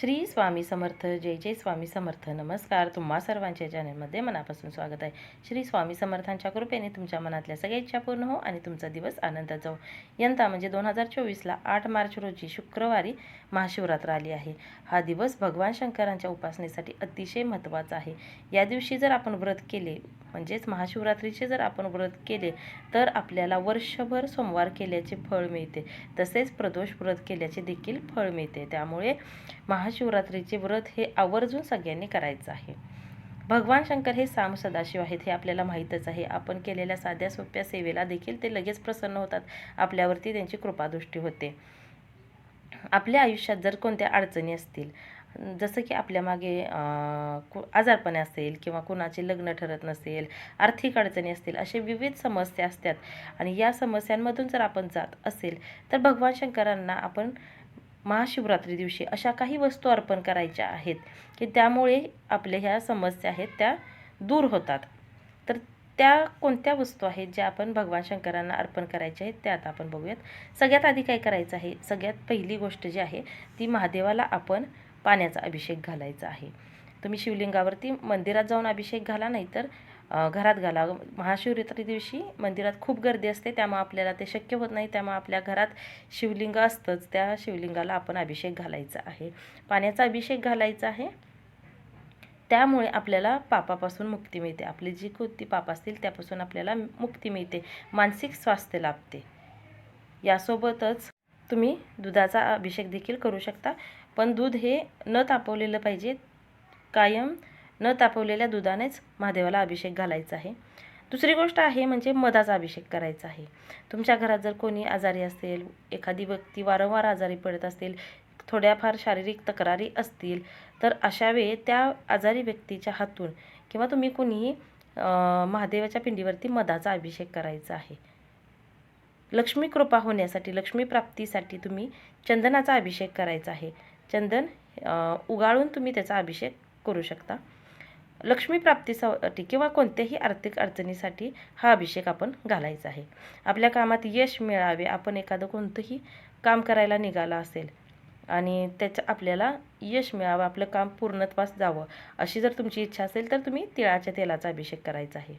श्री स्वामी समर्थ जय जय स्वामी समर्थ. नमस्कार. तुम्हा सर्वांच्या चॅनलमध्ये मनापासून स्वागत आहे. श्री स्वामी समर्थांच्या कृपेने तुमच्या मनातल्या सगळ्या इच्छा पूर्ण हो आणि तुमचा दिवस आनंदात जाऊ हो. यंदा म्हणजे दोन हजार चोवीसला आठ मार्च रोजी शुक्रवारी महाशिवरात्र आली आहे. हा दिवस भगवान शंकरांच्या उपासनेसाठी अतिशय महत्त्वाचा आहे. या दिवशी जर आपण व्रत केले म्हणजेच महाशिवरात्रीचे जर आपण व्रत केले तर आपल्याला वर्षभर सोमवार केल्याचे फळ मिळते. तसेच प्रदोष व्रत केल्याचे देखील फळ मिळते. त्यामुळे महाशिवरात्रीचे व्रत हे आवर्जून सगळ्यांनी करायचं आहे. भगवान शंकर हे साम सदाशिव आहेत हे आपल्याला माहीतच आहे. आपण केलेल्या साध्या सोप्या सेवेला देखील ते लगेच प्रसन्न होतात. आपल्यावरती त्यांची कृपादृष्टी होते. आपल्या आयुष्यात जर कोणत्या अडचणी असतील जसं की आपल्या मागे कु आजारपणे असेल किंवा कुणाचे लग्न ठरत नसेल आर्थिक अडचणी असतील असे विविध समस्या असतात. आणि या समस्यांमधून जर आपण जात असेल तर भगवान शंकरांना आपण महाशिवरात्री दिवशी अशा काही वस्तू अर्पण करायच्या आहेत की त्यामुळे आपल्या ह्या समस्या आहेत त्या दूर होतात. तर त्या कोणत्या वस्तू आहेत ज्या आपण भगवान शंकरांना अर्पण करायच्या आहेत त्या आता आपण बघूयात. सगळ्यात आधी काय करायचं आहे? सगळ्यात पहिली गोष्ट जी आहे ती महादेवाला आपण पाण्याचा अभिषेक घालायचा आहे. तुम्ही शिवलिंगावरती मंदिरात जाऊन अभिषेक घाला नाही तर घरात घाला. महाशिवरात्री दिवशी मंदिरात खूप गर्दी असते त्यामुळे आपल्याला ते शक्य होत नाही. त्यामुळे आपल्या घरात शिवलिंग असतंच त्या शिवलिंगाला आपण अभिषेक घालायचा आहे. पाण्याचा अभिषेक घालायचा आहे. त्यामुळे आपल्याला पापापासून मुक्ती मिळते. आपली जी कृती पाप असतील त्यापासून आपल्याला मुक्ती मिळते. मानसिक स्वास्थ्य लाभते. यासोबतच तुम्ही दुधाचा अभिषेक देखील करू शकता. पण दूध हे न तापवलेलं पाहिजे. कायम न तापवलेल्या दुधानेच महादेवाला अभिषेक घालायचा आहे. दुसरी गोष्ट आहे म्हणजे मधाचा अभिषेक करायचा आहे. तुमच्या घरात जर कोणी आजारी असेल एखादी व्यक्ती वारंवार आजारी पडत असतील थोड्याफार शारीरिक तक्रारी असतील तर अशा वेळी त्या आजारी व्यक्तीच्या हातून किंवा तुम्ही कोणीही महादेवाच्या पिंडीवरती मधाचा अभिषेक करायचा आहे. लक्ष्मी कृपा होण्यासाठी लक्ष्मी प्राप्तीसाठी तुम्ही चंदनाचा अभिषेक करायचा आहे. चंदन उगाळून तुम्ही त्याचा अभिषेक करू शकता. लक्ष्मी प्राप्तीसाठी किंवा कोणत्याही आर्थिक अडचणीसाठी हा अभिषेक आपण घालायचा आहे. आपल्या कामात यश मिळावे आपण एखादं कोणतंही काम करायला निघाला असेल आणि त्याचं आपल्याला यश मिळावं आपलं काम पूर्णत्वास जावं अशी जर तुमची इच्छा असेल तर तुम्ही तिळाच्या तेलाचा अभिषेक करायचा आहे.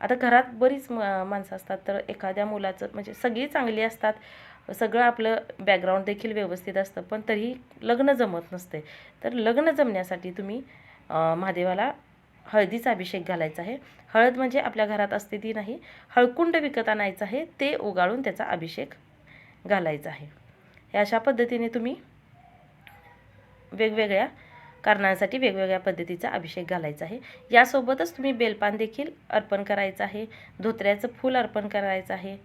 आता घरात बरीच म माणसं असतात तर एखाद्या मुलाचं म्हणजे सगळी चांगली असतात सगळं आपलं बॅकग्राऊंड देखील व्यवस्थित असतं पण तरीही लग्न जमत नसते. तर लग्न जमण्यासाठी तुम्ही महादेवाला हळदीचा अभिषेक घालायचा आहे. हळद म्हणजे आपल्या घरात असते ती नाही हळकुंड विकत आणायचं आहे ते उगाळून त्याचा अभिषेक घालायचा आहे. हे अशा पद्धतीने तुम्ही वेगवेगळ्या कारणांसाठी वेगवेगळ्या पद्धतीचा अभिषेक घालायचा आहे. यासोबतच तुम्ही बेलपान देखील अर्पण करायचं आहे. धोत्र्याचं फूल अर्पण करायचं आहे.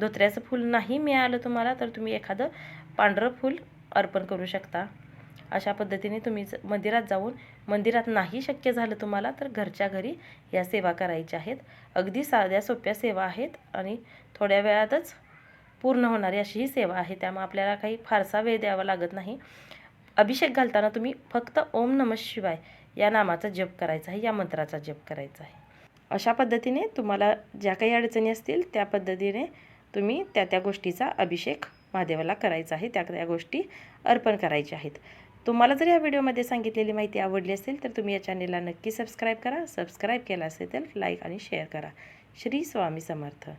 धोत्र्याचं फूल नाही मिळालं तुम्हाला तर तुम्ही एखादं पांढरं फूल अर्पण करू शकता. अशा पद्धतीने तुम्ही मंदिरात जाऊन मंदिरात नाही शक्य झालं तुम्हाला तर घरच्या घरी या सेवा करायच्या आहेत. अगदी साध्या सोप्या सेवा आहेत आणि थोड्या वेळातच पूर्ण होणारी अशी ही सेवा आहे. त्यामुळे आपल्याला काही फारसा वेळ द्यावा लागत नाही. अभिषेक घालताना तुम्ही फक्त ओम नम शिवाय या नामाचा जप करायचा आहे या मंत्राचा जप करायचा आहे. अशा पद्धतीने तुम्हाला ज्या काही अडचणी असतील त्या पद्धतीने तुम्ही त्या त्या गोष्टीचा अभिषेक महादेवाला करायचा आहे त्या त्या गोष्टी अर्पण करायच्या आहेत. तुम्हाला जर या व्हिडिओमध्ये सांगितलेली माहिती आवडली असेल तर तुम्ही या चॅनेलला नक्की सबस्क्राईब करा सबस्क्राईब केला असेल तर लाईक आणि शेअर करा. श्री स्वामी समर्थ.